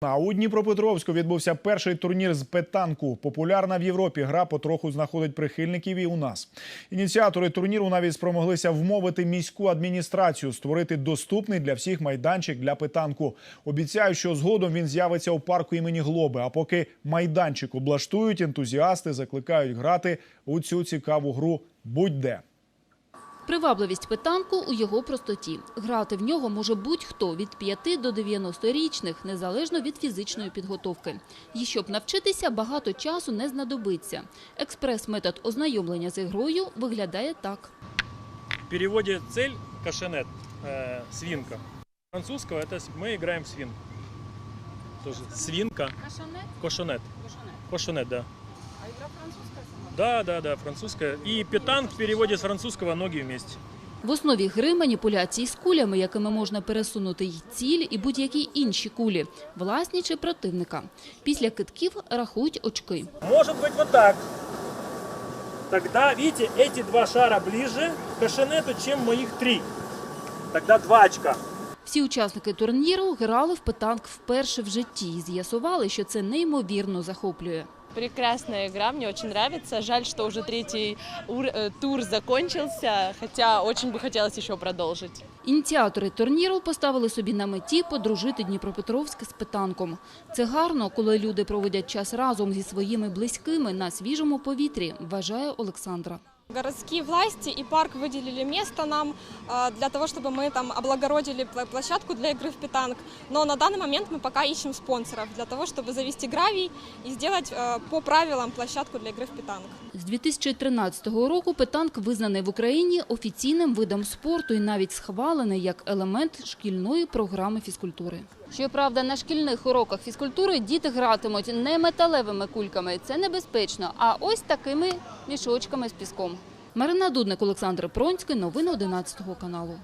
А у Дніпропетровську відбувся перший турнір з петанку. Популярна в Європі гра потроху знаходить прихильників і у нас. Ініціатори турніру навіть спромоглися вмовити міську адміністрацію створити доступний для всіх майданчик для петанку. Обіцяють, що згодом він з'явиться у парку імені Глоби. А поки майданчик облаштують, ентузіасти закликають грати у цю цікаву гру будь-де. Привабливість питанку у його простоті. Грати в нього може будь-хто від 5 до 90-річних, незалежно від фізичної підготовки. І щоб навчитися, багато часу не знадобиться. Експрес-метод ознайомлення з ігрою виглядає так. В переводе цель кашенет, э, свинка. Французского это с- мы играем в свинку. Тоже свинка, кошонет. Кошонет, да. А игра французская Да, да, да, французская. И петанг в переводе с французского ноги вместе. В основі гри маніпуляції з кулями, якими можна пересунути й ціль, і будь-які інші кулі, власні чи противника. Після китків рахують очки. Может быть вот так. Тогда, видите, эти два шара ближе к кашенету, чем моих три. Тогда два очка. Всі учасники турніру грали в питанк вперше в житті і з'ясували, що це неймовірно захоплює. Прекрасная игра, мне очень нравится. Жаль, что уже третий ур- э, тур закончился, хотя очень бы хотелось еще продолжить. Ініціатори турніру поставили собі на меті подружити Дніпропетровськ з питанком. Це гарно, коли люди проводять час разом зі своїми близькими на свіжому повітрі, вважає Олександра. Городские власти и парк выделили место нам э, для того, чтобы мы там облагородили пла- площадку для игры в питанг. Но на данный момент мы пока ищем спонсоров для того, чтобы завести гравий и сделать э, по правилам площадку для игры в питанг. З 2013 року питанк визнаний в Україні офіційним видом спорту і навіть схвалений як елемент шкільної програми фізкультури. Щоправда, на шкільних уроках фізкультури діти гратимуть не металевими кульками, це небезпечно, а ось такими мішочками з піском. Марина Дудник, Олександр Пронський, новини 11 каналу.